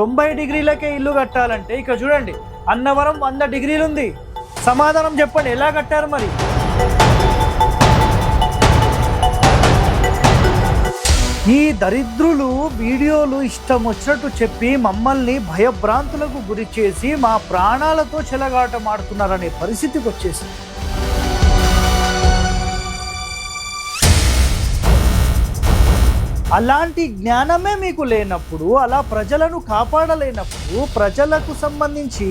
తొంభై డిగ్రీలకే ఇల్లు కట్టాలంటే ఇక్కడ చూడండి అన్నవరం వంద డిగ్రీలు ఉంది సమాధానం చెప్పండి ఎలా కట్టారు మరి? ఈ దరిద్రులు వీడియోలు ఇష్టం వచ్చినట్టు చెప్పి మమ్మల్ని భయభ్రాంతులకు గురి చేసి మా ప్రాణాలతో చెలగాటమాడుతున్నారనే పరిస్థితికి వచ్చేసింది అలాంటి జ్ఞానమే మీకు లేనప్పుడు అలా ప్రజలను కాపాడలేనప్పుడు ప్రజలకు సంబంధించి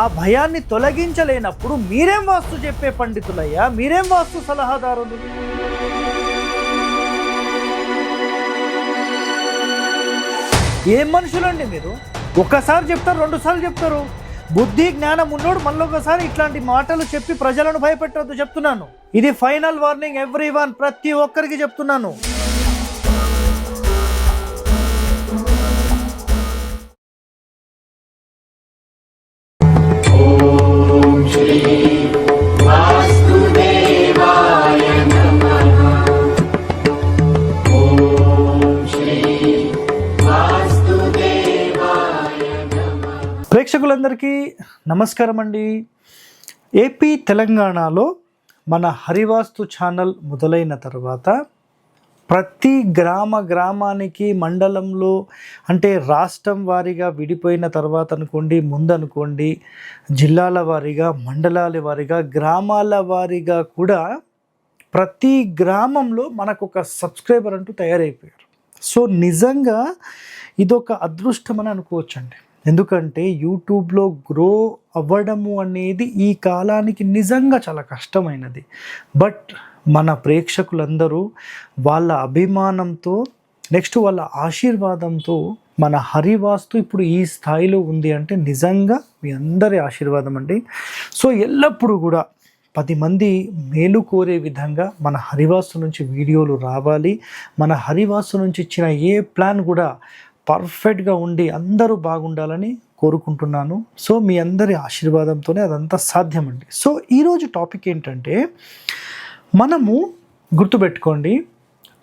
ఆ భయాన్ని తొలగించలేనప్పుడు మీరేం వాస్తు చెప్పే పండితులయ్యా? మీరేం వాస్తు సలహాదారులు? ఏం మనుషులండి మీరు? ఒక్కసారి చెప్తారు రెండుసార్లు చెప్తారు. బుద్ధి జ్ఞానం ఉన్నోడు మళ్ళీ ఒకసారి ఇట్లాంటి మాటలు చెప్పి ప్రజలను భయపెట్టవద్దు చెప్తున్నాను. ఇది ఫైనల్ వార్నింగ్ ఎవ్రీ వన్ ప్రతి ఒక్కరికి చెప్తున్నాను. ప్రేక్షకులందరికీ నమస్కారం అండి ఏపీ తెలంగాణలో మన హరివాస్తు ఛానల్ మొదలైన తర్వాత ప్రతి గ్రామ గ్రామానికి మండలంలో అంటే రాష్ట్రం వారీగా విడిపోయిన తర్వాత అనుకోండి ముందనుకోండి జిల్లాల వారీగా మండలాల వారీగా గ్రామాల వారీగా కూడా ప్రతి గ్రామంలో మనకు ఒక సబ్స్క్రైబర్ అంటూ తయారైపోయారు. సో నిజంగా ఇదొక అదృష్టం అని అనుకోవచ్చండి. ఎందుకంటే యూట్యూబ్లో గ్రో అవ్వడము అనేది ఈ కాలానికి నిజంగా చాలా కష్టమైనది. బట్ మన ప్రేక్షకులందరూ వాళ్ళ అభిమానంతో నెక్స్ట్ వాళ్ళ ఆశీర్వాదంతో మన హరివాస్తు ఇప్పుడు ఈ స్థాయిలో ఉంది అంటే నిజంగా మీ అందరి ఆశీర్వాదం అండి. సో ఎల్లప్పుడూ కూడా పది మంది మేలు కోరే విధంగా మన హరివాస్తు నుంచి వీడియోలు రావాలి. మన హరివాస్తు నుంచి ఇచ్చిన ఏ ప్లాన్ కూడా పర్ఫెక్ట్గా ఉండి అందరూ బాగుండాలని కోరుకుంటున్నాను. సో మీ అందరి ఆశీర్వాదంతోనే అదంతా సాధ్యమండి. సో ఈరోజు టాపిక్ ఏంటంటే మనము గుర్తుపెట్టుకోండి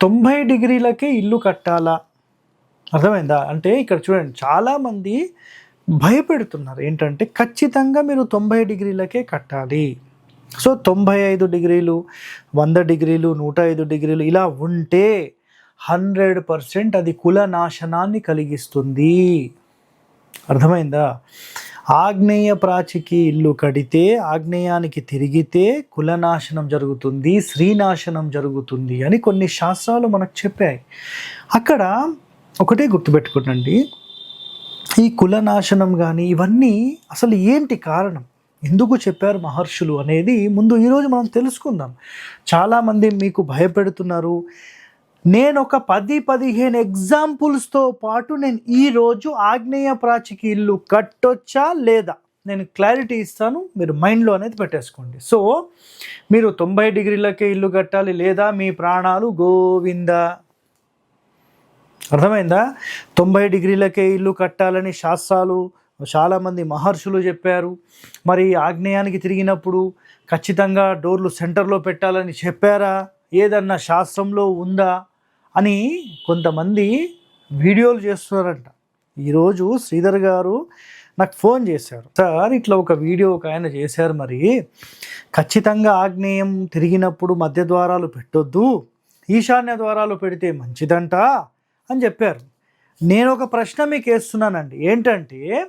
తొంభై డిగ్రీలకే ఇల్లు కట్టాలా? అర్థమైందా? అంటే ఇక్కడ చూడండి చాలామంది భయపెడుతున్నారు. ఏంటంటే ఖచ్చితంగా మీరు తొంభై డిగ్రీలకే కట్టాలి. సో తొంభై ఐదు డిగ్రీలు వంద డిగ్రీలు నూట ఐదు డిగ్రీలు ఇలా ఉంటే హండ్రెడ్ పర్సెంట్ అది కుల నాశనాన్ని కలిగిస్తుంది. అర్థమైందా? ఆగ్నేయ ప్రాచికి ఇల్లు కడితే ఆగ్నేయానికి తిరిగితే కులనాశనం జరుగుతుంది శ్రీనాశనం జరుగుతుంది అని కొన్ని శాస్త్రాలు మనకు చెప్పాయి. అక్కడ ఒకటే గుర్తుపెట్టుకోనండి ఈ కులనాశనం కానీ ఇవన్నీ అసలు ఏంటి కారణం? ఎందుకు చెప్పారు మహర్షులు అనేది ముందు ఈరోజు మనం తెలుసుకుందాం. చాలామంది మీకు భయపెడుతున్నారు. నేను ఒక పది పదిహేను ఎగ్జాంపుల్స్తో పాటు నేను ఈరోజు ఆగ్నేయ ప్రాచికి ఇల్లు కట్టొచ్చా లేదా? నేను క్లారిటీ ఇస్తాను మీరు మైండ్లో అనేది పెట్టేసుకోండి. సో మీరు తొంభై డిగ్రీలకే ఇల్లు కట్టాలి లేదా మీ ప్రాణాలు గోవింద. అర్థమైందా? తొంభై డిగ్రీలకే ఇల్లు కట్టాలని శాస్త్రాలు చాలామంది మహర్షులు చెప్పారు. మరి ఆగ్నేయానికి తిరిగినప్పుడు ఖచ్చితంగా డోర్లు సెంటర్లో పెట్టాలని చెప్పారా? ఏదన్నా శాస్త్రంలో ఉందా? అని కొంతమంది వీడియోలు చేస్తున్నారంట. ఈరోజు శ్రీధర్ గారు నాకు ఫోన్ చేశారు. సార్ ఇట్లా ఒక వీడియో ఒక ఆయన చేశారు మరి. ఖచ్చితంగా ఆగ్నేయం తిరిగినప్పుడు మధ్య ద్వారాలు పెట్టొద్దు. ఈశాన్య ద్వారాలు పెడితే మంచిదంట అని చెప్పారు. నేను ఒక ప్రశ్న మీకు వేస్తున్నానండి. ఏంటంటే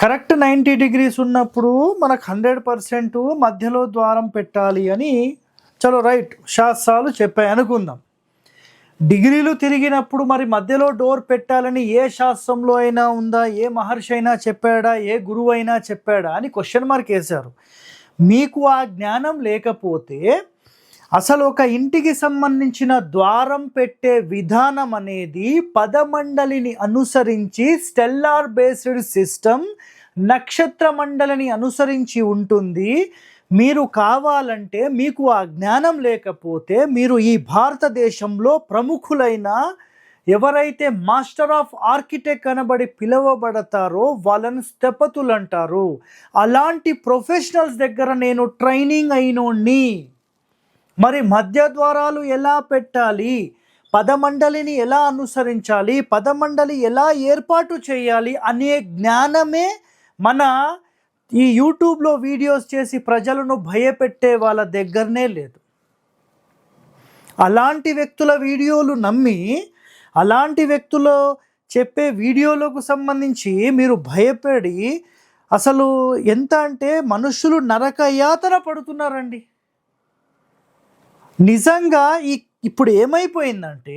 కరెక్ట్ నైంటీ డిగ్రీస్ ఉన్నప్పుడు మనకు హండ్రెడ్ పర్సెంట్ మధ్యలో ద్వారం పెట్టాలి అని చలో రైట్ శాస్త్రాలు చెప్పాయి. అనుకుందాం. డిగ్రీలు తిరిగినప్పుడు మరి మధ్యలో డోర్ పెట్టాలని ఏ శాస్త్రంలో అయినా ఉందా? ఏ మహర్షి అయినా చెప్పాడా? ఏ గురువు అయినా చెప్పాడా? అని క్వశ్చన్ మార్క్ వేశారు. మీకు ఆ జ్ఞానం లేకపోతే అసలు ఒక ఇంటికి సంబంధించిన ద్వారం పెట్టే విధానం అనేది పదమండలిని అనుసరించి స్టెల్లార్ బేస్డ్ సిస్టమ్ నక్షత్ర మండలిని అనుసరించి ఉంటుంది. మీరు కావాలంటే మీకు ఆ జ్ఞానం లేకపోతే మీరు ఈ భారతదేశంలో ప్రముఖులైన ఎవరైతే మాస్టర్ ఆఫ్ ఆర్కిటెక్ట్ అనబడి పిలువబడతారో వాళ్ళని స్థపతులు అంటారు. అలాంటి ప్రొఫెషనల్స్ దగ్గర నేను ట్రైనింగ్ అయినోడ్ని. మరి మధ్య ద్వారాలు ఎలా పెట్టాలి? పదమండలిని ఎలా అనుసరించాలి? పదమండలి ఎలా ఏర్పాటు చేయాలి? అనే జ్ఞానమే మన ఈ యూట్యూబ్లో వీడియోస్ చేసి ప్రజలను భయపెట్టే వాళ్ళ దగ్గరనే లేదు. అలాంటి వ్యక్తుల వీడియోలు నమ్మి అలాంటి వ్యక్తులు చెప్పే వీడియోలకు సంబంధించి మీరు భయపడి అసలు ఎంత అంటే మనుషులు నరక యాతన పడుతున్నారండి. నిజంగా ఈ ఇప్పుడు ఏమైపోయిందంటే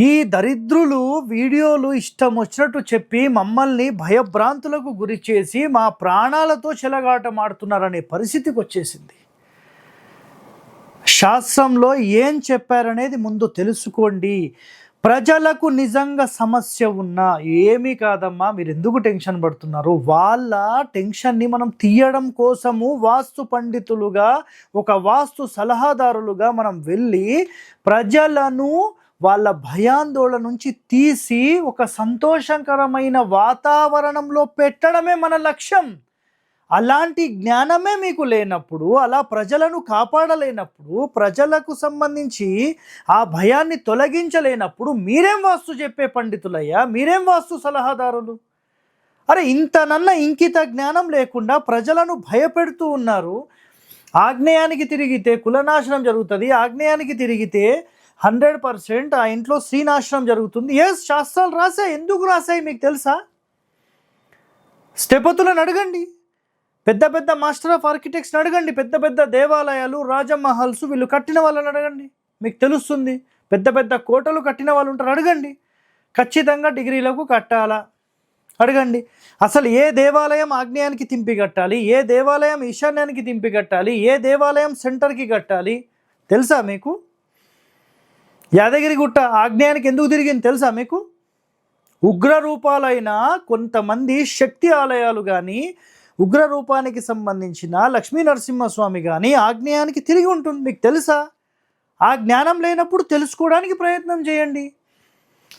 ఈ దరిద్రులు వీడియోలు ఇష్టం వచ్చినట్టు చెప్పి మమ్మల్ని భయభ్రాంతులకు గురి చేసి మా ప్రాణాలతో చెలగాటమాడుతున్నారనే పరిస్థితికి వచ్చేసింది. శాస్త్రంలో ఏం చెప్పారనేది ముందు తెలుసుకోండి. ప్రజలకు నిజంగా సమస్య ఉన్నా ఏమీ కాదమ్మా మీరు ఎందుకు టెన్షన్ పడుతున్నారు? వాళ్ళ టెన్షన్ని మనం తీయడం కోసము వాస్తు పండితులుగా ఒక వాస్తు సలహాదారులుగా మనం వెళ్ళి ప్రజలను వాళ్ళ భయాందోళన నుంచి తీసి ఒక సంతోషకరమైన వాతావరణంలో పెట్టడమే మన లక్ష్యం. అలాంటి జ్ఞానమే మీకు లేనప్పుడు అలా ప్రజలను కాపాడలేనప్పుడు ప్రజలకు సంబంధించి ఆ భయాన్ని తొలగించలేనప్పుడు మీరేం వాస్తు చెప్పే పండితులయ్యా? మీరేం వాస్తు సలహాదారులు? అరే ఇంతనన్న ఇంకిత జ్ఞానం లేకుండా ప్రజలను భయపెడుతూ ఉన్నారు. ఆగ్నేయానికి తిరిగితే కులనాశనం జరుగుతుంది. ఆగ్నేయానికి తిరిగితే హండ్రెడ్ పర్సెంట్ ఆ ఇంట్లో శ్రీనాశనం జరుగుతుంది. ఏ శాస్త్రాలు రాసాయి ఎందుకు రాసాయి మీకు తెలుసా? స్థపతులను అడగండి. పెద్ద పెద్ద మాస్టర్ ఆఫ్ ఆర్కిటెక్ట్స్ని అడగండి. పెద్ద పెద్ద దేవాలయాలు రాజమహల్స్ వీళ్ళు కట్టిన వాళ్ళని అడగండి. మీకు తెలుస్తుంది. పెద్ద పెద్ద కోటలు కట్టిన వాళ్ళు ఉంటారు. అడగండి. ఖచ్చితంగా డిగ్రీలకు కట్టాలా? అడగండి. అసలు ఏ దేవాలయం ఆగ్నేయానికి తింపి కట్టాలి? ఏ దేవాలయం ఈశాన్యానికి తింపి కట్టాలి? ఏ దేవాలయం సెంటర్కి కట్టాలి? తెలుసా మీకు? యాదగిరి గుట్ట ఆగ్నేయానికి ఎందుకు తిరిగింది తెలుసా మీకు? ఉగ్ర రూపాలైన కొంతమంది శక్తి ఆలయాలు కానీ ఉగ్ర రూపానికి సంబంధించిన లక్ష్మీ నరసింహస్వామి కానీ ఆగ్నేయానికి తిరిగి ఉంటుంది. మీకు తెలుసా? ఆ జ్ఞానం లేనప్పుడు తెలుసుకోవడానికి ప్రయత్నం చేయండి.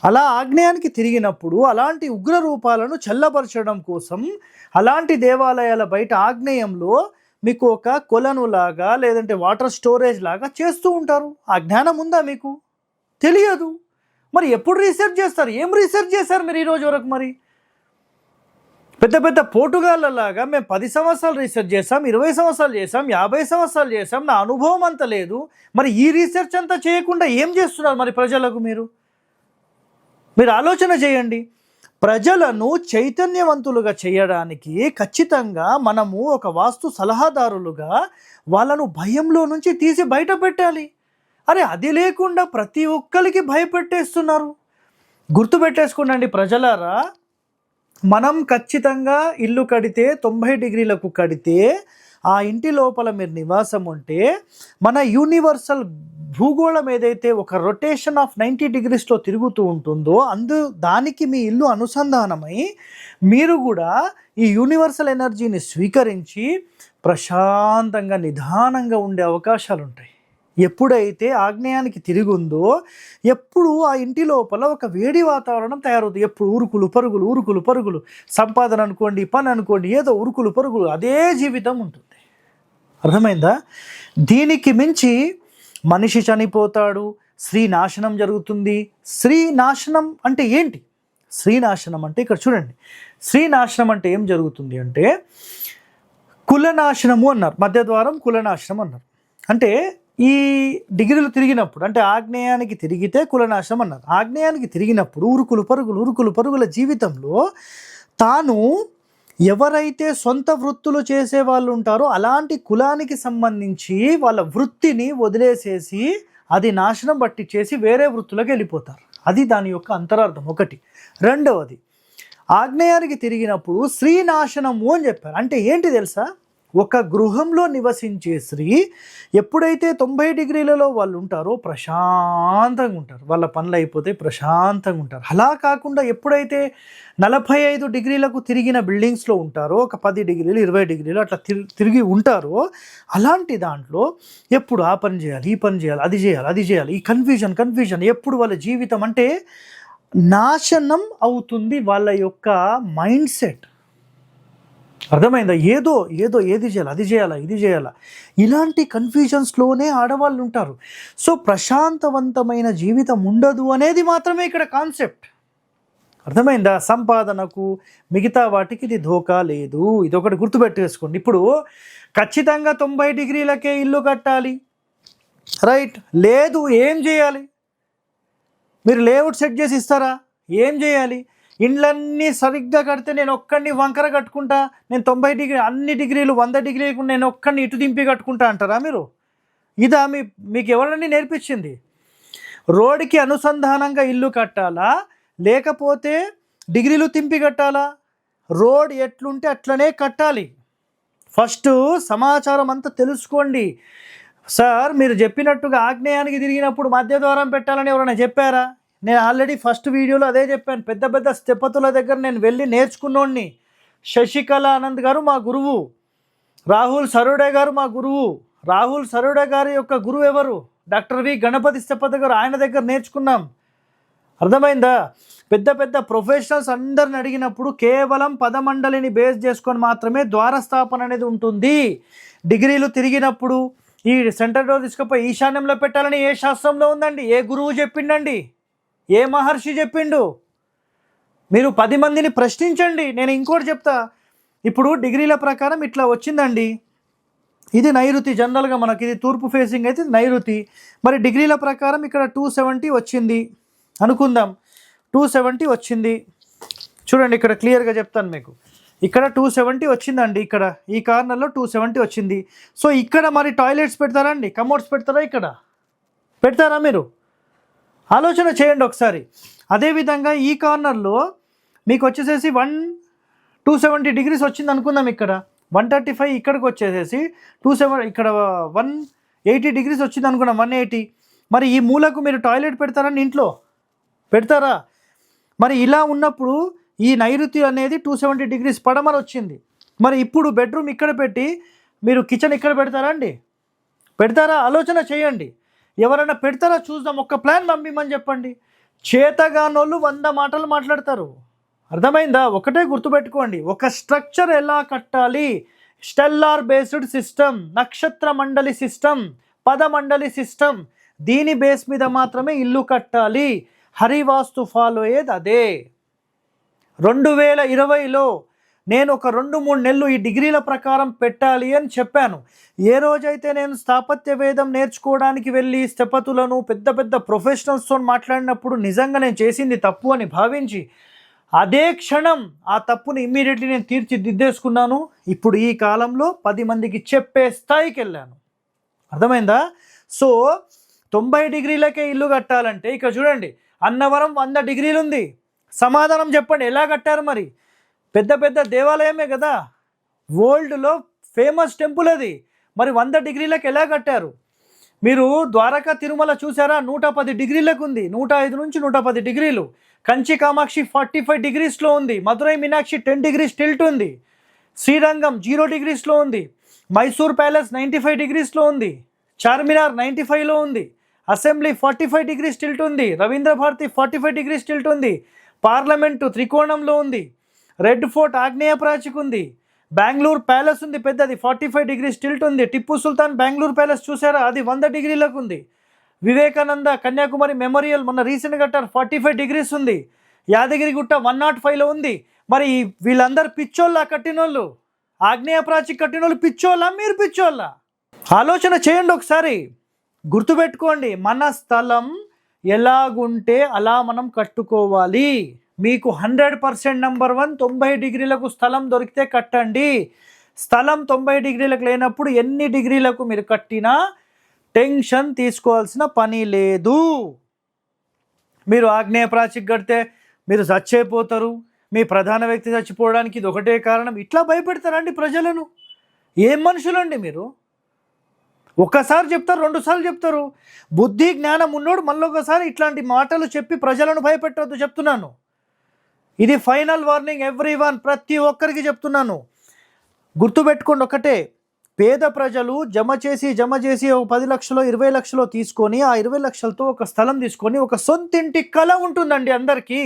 అలా ఆగ్నేయానికి తిరిగినప్పుడు అలాంటి ఉగ్ర రూపాలను చల్లపరచడం కోసం అలాంటి దేవాలయాల బయట ఆగ్నేయంలో మీకు ఒక కొలను లాగా లేదంటే వాటర్ స్టోరేజ్ లాగా చేస్తూ ఉంటారు. ఆ జ్ఞానం ఉందా మీకు? తెలియదు. మరి ఎప్పుడు రీసెర్చ్ చేస్తారు? ఏం రీసెర్చ్ చేశారు మీరు ఈరోజు వరకు మరి? పెద్ద పెద్ద పోటుగాళ్ళలాగా మేము పది సంవత్సరాలు రీసెర్చ్ చేసాం ఇరవై సంవత్సరాలు చేసాం యాభై సంవత్సరాలు చేసాం నా అనుభవం అంత లేదు. మరి ఈ రీసెర్చ్ అంతా చేయకుండా ఏం చేస్తున్నారు మరి ప్రజలకు మీరు? మీరు ఆలోచన చేయండి. ప్రజలను చైతన్యవంతులుగా చేయడానికి ఖచ్చితంగా మనము ఒక వాస్తు సలహాదారులుగా వాళ్ళను భయంలో నుంచి తీసి బయట పెట్టాలి. అరే అది లేకుండా ప్రతి ఒక్కరికి భయపెట్టేస్తున్నారు. గుర్తుపెట్టేసుకోండి ప్రజలారా మనం ఖచ్చితంగా ఇల్లు కడితే తొంభై డిగ్రీలకు కడితే ఆ ఇంటి లోపల మీరు నివాసం ఉంటే మన యూనివర్సల్ భూగోళం ఏదైతే ఒక రొటేషన్ ఆఫ్ నైంటీ డిగ్రీస్లో తిరుగుతూ ఉంటుందో అందు దానికి మీ ఇల్లు అనుసంధానమై మీరు కూడా ఈ యూనివర్సల్ ఎనర్జీని స్వీకరించి ప్రశాంతంగా నిదానంగా ఉండే అవకాశాలు ఉంటాయి ఎప్పుడైతే ఆగ్నేయానికి తిరిగుందో ఎప్పుడు ఆ ఇంటి లోపల ఒక వేడి వాతావరణం తయారవుతుంది. ఎప్పుడు ఉరుకులు పరుగులు ఉరుకులు పరుగులు. సంపాదన అనుకోండి పని అనుకోండి ఏదో ఉరుకులు పరుగులు అదే జీవితం ఉంటుంది. అర్థమైందా? దీనికి మించి మనిషి చనిపోతాడు స్త్రీ నాశనం జరుగుతుంది. స్త్రీ నాశనం అంటే ఏంటి? స్త్రీ నాశనం అంటే ఇక్కడ చూడండి. స్త్రీ నాశనం అంటే ఏం జరుగుతుంది అంటే కులనాశనము అన్నారు. మధ్య ద్వారం కులనాశనం అన్నారు. అంటే ఈ డిగ్రీలు తిరిగినప్పుడు అంటే ఆగ్నేయానికి తిరిగితే కులనాశం అన్నారు. ఆగ్నేయానికి తిరిగినప్పుడు ఉరుకులు పరుగులు ఉరుకులు పరుగుల జీవితంలో తాను ఎవరైతే సొంత వృత్తులు చేసే వాళ్ళు ఉంటారో అలాంటి కులానికి సంబంధించి వాళ్ళ వృత్తిని వదిలేసేసి అది నాశనం బట్టి చేసి వేరే వృత్తులకు వెళ్ళిపోతారు. అది దాని యొక్క అంతరార్థం ఒకటి. రెండవది ఆగ్నేయానికి తిరిగినప్పుడు శ్రీనాశనము అని చెప్పారు. అంటే ఏంటి తెలుసా? ఒక గృహంలో నివసించే స్త్రీ ఎప్పుడైతే తొంభై డిగ్రీలలో వాళ్ళు ఉంటారో ప్రశాంతంగా ఉంటారు. వాళ్ళ పనులు అయిపోతే ప్రశాంతంగా ఉంటారు. అలా కాకుండా ఎప్పుడైతే నలభై ఐదు డిగ్రీలకు తిరిగిన బిల్డింగ్స్లో ఉంటారో ఒక పది డిగ్రీలు ఇరవై డిగ్రీలు అట్లా తిరిగి తిరిగి ఉంటారో అలాంటి దాంట్లో ఎప్పుడు ఆ పని చేయాలి ఈ పని చేయాలి అది చేయాలి అది చేయాలి ఈ కన్ఫ్యూజన్ కన్ఫ్యూజన్ ఎప్పుడు వాళ్ళ జీవితం అంటే నాశనం అవుతుంది వాళ్ళ యొక్క మైండ్ సెట్ అర్థమైందా? ఏదో ఏదో ఏది చేయాలి? అది చేయాలా? ఇది చేయాలా? ఇలాంటి కన్ఫ్యూజన్స్లోనే ఆడవాళ్ళు ఉంటారు సో ప్రశాంతవంతమైన జీవితం ఉండదు అనేది మాత్రమే ఇక్కడ కాన్సెప్ట్. అర్థమైందా? సంపాదనకు మిగతా వాటికి ఇది ధోకా లేదు. ఇది ఒకటి గుర్తుపెట్టేసుకోండి. ఇప్పుడు ఖచ్చితంగా తొంభై డిగ్రీలకే ఇల్లు కట్టాలి. రైట్? లేదు ఏం చేయాలి? మీరు లేఅవుట్ సెట్ చేసి ఇస్తారా? ఏం చేయాలి? ఇండ్లన్నీ సరిగ్గా కడితే నేను ఒక్కడిని వంకర కట్టుకుంటా నేను తొంభై డిగ్రీ అన్ని డిగ్రీలు వంద డిగ్రీలు నేను ఒక్కడిని ఇటు దింపి కట్టుకుంటా అంటారా మీరు? ఇదా మీ మీకు ఎవరని నేర్పించింది? రోడ్డుకి అనుసంధానంగా ఇల్లు కట్టాలా? లేకపోతే డిగ్రీలు తింపి కట్టాలా? రోడ్ ఎట్లుంటే అట్లనే కట్టాలి. ఫస్ట్ సమాచారం అంతా తెలుసుకోండి. సార్ మీరు చెప్పినట్టుగా ఆగ్నేయానికి తిరిగినప్పుడు మధ్య ద్వారం పెట్టాలని ఎవరైనా చెప్పారా? నేను ఆల్రెడీ ఫస్ట్ వీడియోలో అదే చెప్పాను. పెద్ద పెద్ద స్థిపతుల దగ్గర నేను వెళ్ళి నేర్చుకున్నోడిని. శశికళ ఆనంద్ గారు మా గురువు. రాహుల్ సరోడే గారు మా గురువు. రాహుల్ సరోడే గారి యొక్క గురువు ఎవరు? డాక్టర్ వి గణపతి స్థపతి గారు ఆయన దగ్గర నేర్చుకున్నాం. అర్థమైందా? పెద్ద పెద్ద ప్రొఫెషనల్స్ అందరిని అడిగినప్పుడు కేవలం పదమండలిని బేస్ చేసుకొని మాత్రమే ద్వారస్థాపన అనేది ఉంటుంది. డిగ్రీలు తిరిగినప్పుడు ఈ సెంటర్ డోర్ తీసుకుపోయి ఈశాన్యంలో పెట్టాలని ఏ శాస్త్రంలో ఉందండి? ఏ గురువు చెప్పిండండి? ఏ మహర్షి చెప్పిండు? మీరు పది మందిని ప్రశ్నించండి నేను ఇంకోటి చెప్తా. ఇప్పుడు డిగ్రీల ప్రకారం ఇట్లా వచ్చిందండి. ఇది నైరుతి జనరల్గా మనకి ఇది తూర్పు ఫేసింగ్ అయితే నైరుతి. మరి డిగ్రీల ప్రకారం ఇక్కడ టూ సెవెంటీ వచ్చింది. అనుకుందాం. టూ సెవెంటీ వచ్చింది. చూడండి ఇక్కడ క్లియర్గా చెప్తాను మీకు. ఇక్కడ టూ సెవెంటీ వచ్చిందండి ఇక్కడ. ఈ కార్నర్లో టూ సెవెంటీ వచ్చింది. సో ఇక్కడ మరి టాయిలెట్స్ పెడతారా అండి? కమోడ్స్ పెడతారా ఇక్కడ? పెడతారా మీరు? ఆలోచన చేయండి ఒకసారి. అదేవిధంగా ఈ కార్నర్లో మీకు వచ్చేసేసి వన్ టూ సెవెంటీ డిగ్రీస్ వచ్చింది అనుకుందాం ఇక్కడ. వన్ థర్టీ ఫైవ్ ఇక్కడికి వచ్చేసేసి టూ సెవెన్ ఇక్కడ వన్ ఎయిటీ డిగ్రీస్ వచ్చింది అనుకున్నాం వన్ ఎయిటీ. మరి ఈ మూలకు మీరు టాయిలెట్ పెడతారండి ఇంట్లో? పెడతారా? మరి ఇలా ఉన్నప్పుడు ఈ నైరుతి అనేది టూ సెవెంటీ డిగ్రీస్ పడమని వచ్చింది. మరి ఇప్పుడు బెడ్రూమ్ ఇక్కడ పెట్టి మీరు కిచెన్ ఇక్కడ పెడతారా అండి? పెడతారా? ఆలోచన చేయండి. ఎవరైనా పెడతారా చూద్దాం ఒక్క ప్లాన్ పంపిమని చెప్పండి. చేతగానోళ్ళు వంద మాటలు మాట్లాడతారు. అర్థమైందా? ఒకటే గుర్తుపెట్టుకోండి. ఒక స్ట్రక్చర్ ఎలా కట్టాలి? స్టెల్లార్ బేస్డ్ సిస్టమ్ నక్షత్ర మండలి సిస్టమ్ పదమండలి సిస్టమ్ దీని బేస్ మీద మాత్రమే ఇల్లు కట్టాలి. హరివాస్తు ఫాలో అయ్యేది అదే. రెండు వేల ఇరవైలో నేను ఒక రెండు మూడు నెలలు ఈ డిగ్రీల ప్రకారం పెట్టాలి అని చెప్పాను. ఏ రోజైతే నేను స్థాపత్య వేదం నేర్చుకోవడానికి వెళ్ళి స్థపతులను పెద్ద పెద్ద ప్రొఫెషనల్స్తో మాట్లాడినప్పుడు నిజంగా నేను చేసింది తప్పు అని భావించి అదే క్షణం ఆ తప్పుని ఇమ్మీడియట్లీ నేను తీర్చిదిద్దేసుకున్నాను. ఇప్పుడు ఈ కాలంలో పది మందికి చెప్పే స్థాయికి వెళ్ళాను. అర్థమైందా? సో తొంభై డిగ్రీలకే ఇల్లు కట్టాలంటే ఇక్కడ చూడండి అన్నవరం వంద డిగ్రీలు ఉంది సమాధానం చెప్పండి ఎలా కట్టారు మరి? పెద్ద పెద్ద దేవాలయమే కదా. వరల్డ్లో ఫేమస్ టెంపుల్ అది. మరి వంద డిగ్రీలకు ఎలా కట్టారు? మీరు ద్వారకా తిరుమల చూసారా? నూట పది డిగ్రీలకు ఉంది. నూట ఐదు నుంచి నూట పది డిగ్రీలు. కంచి కామాక్షి ఫార్టీ ఫైవ్ డిగ్రీస్లో ఉంది. Madurai Meenakshi ten degrees tilt ఉంది. శ్రీరంగం జీరో డిగ్రీస్లో ఉంది. మైసూర్ ప్యాలెస్ నైంటీ ఫైవ్ డిగ్రీస్లో ఉంది. చార్మినార్ నైంటీ ఫైవ్లో ఉంది. Assembly forty five degrees tilt ఉంది. Ravindra Bharathi forty five degrees tilt ఉంది. పార్లమెంటు త్రికోణంలో ఉంది. రెడ్ ఫోర్ట్ ఆగ్నేయ ప్రాచిక్ ఉంది బెంగళూరు ప్యాలెస్ ఉంది పెద్దది. ఫార్టీ ఫైవ్ డిగ్రీస్ టిల్ట్ ఉంది. టిప్పు సుల్తాన్ బెంగళూరు ప్యాలెస్ చూసారా? అది వంద డిగ్రీలకు ఉంది. వివేకానంద కన్యాకుమారి మెమోరియల్ మొన్న రీసెంట్ కట్టారు. ఫార్టీ ఫైవ్ డిగ్రీస్ ఉంది. యాదగిరి గుట్ట వన్ నాట్ ఫైవ్లో ఉంది. మరి వీళ్ళందరూ పిచ్చోళ్ళ కట్టినోళ్ళు? ఆగ్నేయ ప్రాచిక్ కట్టినోళ్ళు పిచ్చోళ్ళ? మీరు పిచ్చోళ్ళ? ఆలోచన చేయండి ఒకసారి. గుర్తుపెట్టుకోండి. మన స్థలం ఎలాగుంటే అలా మనం కట్టుకోవాలి. మీకు హండ్రెడ్ పర్సెంట్ నెంబర్ వన్ తొంభై డిగ్రీలకు స్థలం దొరికితే కట్టండి. స్థలం తొంభై డిగ్రీలకు లేనప్పుడు ఎన్ని డిగ్రీలకు మీరు కట్టినా టెన్షన్ తీసుకోవాల్సిన పని లేదు. మీరు ఆగ్నేయ ప్రాచికి కడితే మీరు చచ్చిపోతారు. మీ ప్రధాన వ్యక్తి చచ్చిపోవడానికి ఇది ఒకటే కారణం. ఇట్లా భయపెడతారండి ప్రజలను. ఏం మనుషులండి మీరు? ఒక్కసారి చెప్తారు రెండుసార్లు చెప్తారు. బుద్ధి జ్ఞానం ఉన్నోడు మళ్ళీ ఒకసారి ఇట్లాంటి మాటలు చెప్పి ప్రజలను భయపెట్టద్దు చెప్తున్నాను. ఇది ఫైనల్ వార్నింగ్ ఎవ్రీ వన్ ప్రతి ఒక్కరికి చెప్తున్నాను. గుర్తుపెట్టుకోండి ఒకటే పేద ప్రజలు జమ చేసి జమ చేసి ఒక పది లక్షలు ఇరవై లక్షలు తీసుకొని ఆ ఇరవై లక్షలతో ఒక స్థలం తీసుకొని ఒక సొంతింటి కళ ఉంటుందండి అందరికీ.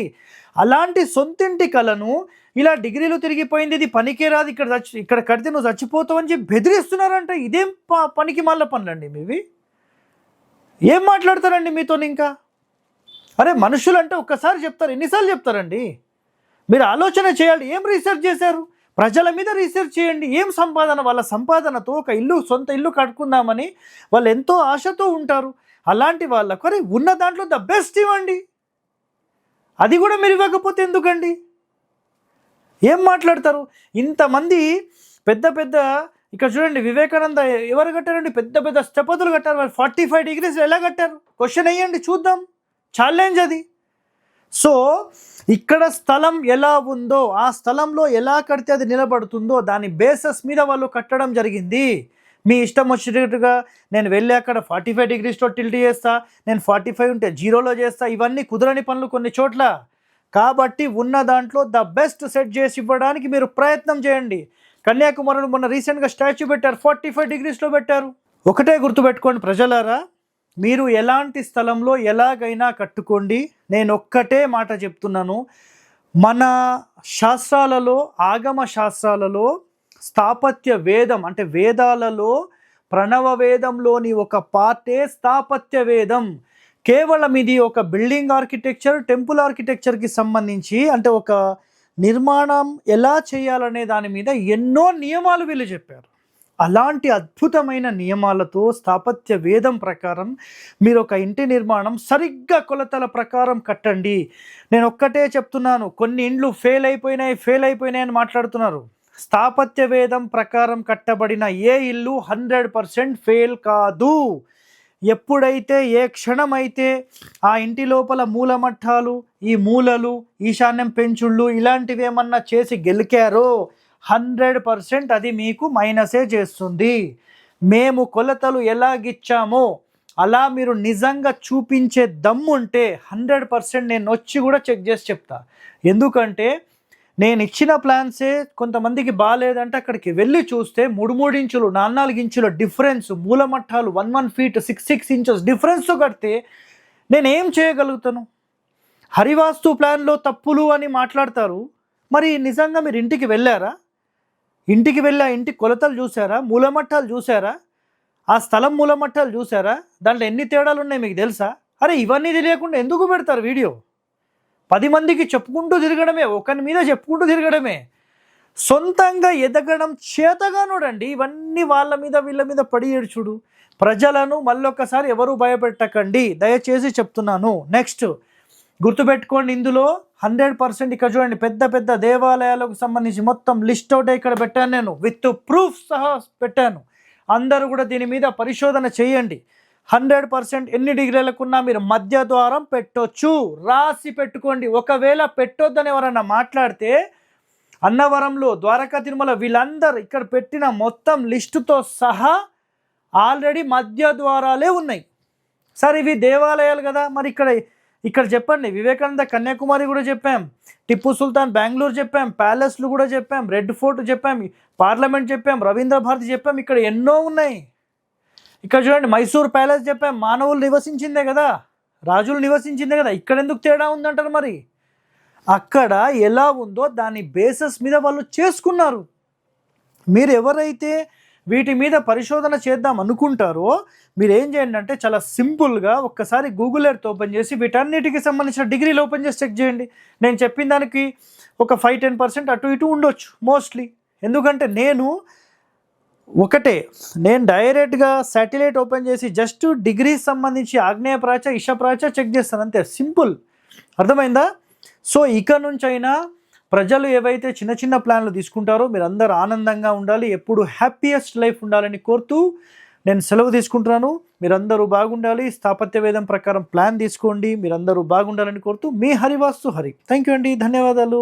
అలాంటి సొంతింటి కళను ఇలా డిగ్రీలు తిరిగిపోయింది ఇది పనికే రాదు ఇక్కడ చచ్చి ఇక్కడ కడితే నువ్వు చచ్చిపోతావు అని చెప్పి బెదిరిస్తున్నారంటే. ఇదేం ప పనికి మాల పనులండి మీవి? ఏం మాట్లాడతారండి మీతో ఇంకా? అరే మనుషులు అంటే ఒక్కసారి చెప్తారు ఎన్నిసార్లు చెప్తారండి? మీరు ఆలోచన చేయాలి. ఏం రీసెర్చ్ చేశారు? ప్రజల మీద రీసెర్చ్ చేయండి. ఏం సంపాదన? వాళ్ళ సంపాదనతో ఒక ఇల్లు సొంత ఇల్లు కట్టుకుందామని వాళ్ళు ఎంతో ఆశతో ఉంటారు. అలాంటి వాళ్ళకు అరే ఉన్న దాంట్లో ద బెస్ట్ ఇవ్వండి. అది కూడా మీరు ఇవ్వకపోతే ఎందుకండి? ఏం మాట్లాడతారు? ఇంతమంది పెద్ద పెద్ద ఇక్కడ చూడండి వివేకానంద ఎవరు కట్టారండి? పెద్ద పెద్ద స్థపతులు కట్టారు. వాళ్ళు ఫార్టీ ఫైవ్ డిగ్రీస్ ఎలా కట్టారు? క్వశ్చన్ అయ్యండి చూద్దాం. ఛాలెంజ్ అది. సో ఇక్కడ స్థలం ఎలా ఉందో ఆ స్థలంలో ఎలా కడితే అది నిలబడుతుందో దాని బేసస్ మీద వాళ్ళు కట్టడం జరిగింది. మీ ఇష్టం వచ్చినట్టుగా నేను వెళ్ళి అక్కడ ఫార్టీ ఫైవ్ డిగ్రీస్లో టిల్ట్ చేస్తా నేను ఫార్టీ ఫైవ్ ఉంటే జీరోలో చేస్తా ఇవన్నీ కుదరని పనులు కొన్ని చోట్ల. కాబట్టి ఉన్న దాంట్లో ద బెస్ట్ సెట్ చేసి ఇవ్వడానికి మీరు ప్రయత్నం చేయండి. కన్యాకుమారిలో మొన్న రీసెంట్గా స్టాచ్యూ పెట్టారు ఫార్టీ ఫైవ్ డిగ్రీస్లో పెట్టారు. ఒకటే గుర్తుపెట్టుకోండి ప్రజలారా మీరు ఎలాంటి స్థలంలో ఎలాగైనా కట్టుకోండి. నేను ఒక్కటే మాట చెప్తున్నాను. మన శాస్త్రాలలో ఆగమ శాస్త్రాలలో స్థాపత్య వేదం అంటే వేదాలలో ప్రణవ వేదంలోని ఒక పార్టే స్థాపత్య వేదం. కేవలం ఇది ఒక బిల్డింగ్ ఆర్కిటెక్చర్ టెంపుల్ ఆర్కిటెక్చర్కి సంబంధించి అంటే ఒక నిర్మాణం ఎలా చేయాలనే దాని మీద ఎన్నో నియమాలు వీళ్ళు చెప్పారు. అలాంటి అద్భుతమైన నియమాలతో స్థాపత్య వేదం ప్రకారం మీరు ఒక ఇంటి నిర్మాణం సరిగ్గా కొలతల ప్రకారం కట్టండి. నేను ఒక్కటే చెప్తున్నాను కొన్ని ఇండ్లు ఫెయిల్ అయిపోయినాయి ఫెయిల్ అయిపోయినాయి అని మాట్లాడుతున్నారు. స్థాపత్య వేదం ప్రకారం కట్టబడిన ఏ ఇల్లు హండ్రెడ్ పర్సెంట్ ఫెయిల్ కాదు. ఎప్పుడైతే ఏ క్షణమైతే ఆ ఇంటి లోపల మూలమట్టాలు ఈ మూలలు ఈశాన్యం పెంచుళ్ళు ఇలాంటివి ఏమన్నా చేసి గెలికారో హండ్రెడ్ పర్సెంట్ అది మీకు మైనసే చేస్తుంది. మేము కొలతలు ఎలాగిచ్చామో అలా మీరు నిజంగా చూపించే దమ్ము ఉంటే హండ్రెడ్ పర్సెంట్ నేను వచ్చి కూడా చెక్ చేసి చెప్తా. ఎందుకంటే నేను ఇచ్చిన ప్లాన్సే కొంతమందికి బాగాలేదంటే అక్కడికి వెళ్ళి చూస్తే మూడు మూడు ఇంచులు నాలుగు నాలుగు ఇంచుల difference మూలమట్టాలు one one feet six six inches difference కడితే నేను ఏం చేయగలుగుతాను? హరివాస్తు ప్లాన్లో తప్పులు అని మాట్లాడతారు. మరి నిజంగా మీరు ఇంటికి వెళ్ళారా? ఇంటికి వెళ్ళి ఆ ఇంటి కొలతలు చూసారా మూలమట్టాలు చూసారా ఆ స్థలం మూలమట్టాలు చూసారా దాంట్లో ఎన్ని తేడాలు ఉన్నాయి మీకు తెలుసా? అరే ఇవన్నీ తెలియకుండా ఎందుకు పెడతారు వీడియో? పది మందికి చెప్పుకుంటూ తిరగడమే ఒకరి మీద చెప్పుకుంటూ తిరగడమే. సొంతంగా ఎదగడం చేతగానోడండి. ఇవన్నీ వాళ్ళ మీద వీళ్ళ మీద పడి ఏడ్చుడు ప్రజలను మళ్ళొక్కసారి ఎవరు భయపెట్టకండి. దయచేసి చెప్తున్నాను. నెక్స్ట్ గుర్తుపెట్టుకోండి ఇందులో. హండ్రెడ్ పర్సెంట్ ఇక్కడ చూడండి పెద్ద పెద్ద దేవాలయాలకు సంబంధించి మొత్తం లిస్ట్ అవుట్ ఇక్కడ పెట్టాను నేను. విత్ ప్రూఫ్ సహా పెట్టాను. అందరూ కూడా దీని మీద పరిశోధన చేయండి. హండ్రెడ్ పర్సెంట్ ఎన్ని డిగ్రీలకున్నా మీరు మధ్య ద్వారం పెట్టొచ్చు. రాసి పెట్టుకోండి. ఒకవేళ పెట్టొద్దని ఎవరన్నా మాట్లాడితే అన్నవరంలో ద్వారకా తిరుమల వీళ్ళందరూ ఇక్కడ పెట్టిన మొత్తం లిస్టుతో సహా ఆల్రెడీ మధ్య ద్వారాలే ఉన్నాయి. సరే ఇవి దేవాలయాలు కదా. మరి ఇక్కడ ఇక్కడ చెప్పండి వివేకానంద కన్యాకుమారి కూడా చెప్పాం టిప్పు సుల్తాన్ బెంగళూరు చెప్పాం ప్యాలెస్లు కూడా చెప్పాం రెడ్ ఫోర్ట్ చెప్పాం పార్లమెంట్ చెప్పాం రవీంద్ర భారతి చెప్పాం ఇక్కడ ఎన్నో ఉన్నాయి. ఇక్కడ చూడండి మైసూర్ ప్యాలెస్ చెప్పాం మానవులు నివసించిందే కదా రాజులు నివసించిందే కదా ఇక్కడ ఎందుకు తేడా ఉందంటారు మరి? అక్కడ ఎలా ఉందో దాని బేసస్ మీద వాళ్ళు చేసుకున్నారు. మీరు ఎవరైతే వీటి మీద పరిశోధన చేద్దాం అనుకుంటారో మీరు ఏం చేయండి అంటే చాలా సింపుల్గా ఒక్కసారి గూగుల్ ఎర్త్ ఓపెన్ చేసి వీటన్నిటికి సంబంధించిన డిగ్రీలు ఓపెన్ చేసి చెక్ చేయండి. నేను చెప్పిన దానికి ఒక ఫైవ్ టెన్ పర్సెంట్ అటు ఇటు ఉండొచ్చు మోస్ట్లీ. ఎందుకంటే నేను ఒకటే నేను డైరెక్ట్గా శాటిలైట్ ఓపెన్ చేసి జస్ట్ డిగ్రీ సంబంధించి ఆగ్నేయ ప్రాచ ఇష ప్రాచ చెక్ చేస్తాను అంతే. సింపుల్. అర్థమైందా? సో ఇక నుంచి అయినా ప్రజలు ఏవైతే చిన్న చిన్న ప్లాన్లు తీసుకుంటారో మీరు అందరూ ఆనందంగా ఉండాలి ఎప్పుడు హ్యాపీయెస్ట్ లైఫ్ ఉండాలని కోరుతూ నేను సెలవు తీసుకుంటున్నాను. మీరందరూ బాగుండాలి స్థాపత్య వేదం ప్రకారం ప్లాన్ తీసుకోండి మీరందరూ బాగుండాలని కోరుతూ మీ హరివాస్తు హరి. థ్యాంక్ యూ అండి ధన్యవాదాలు.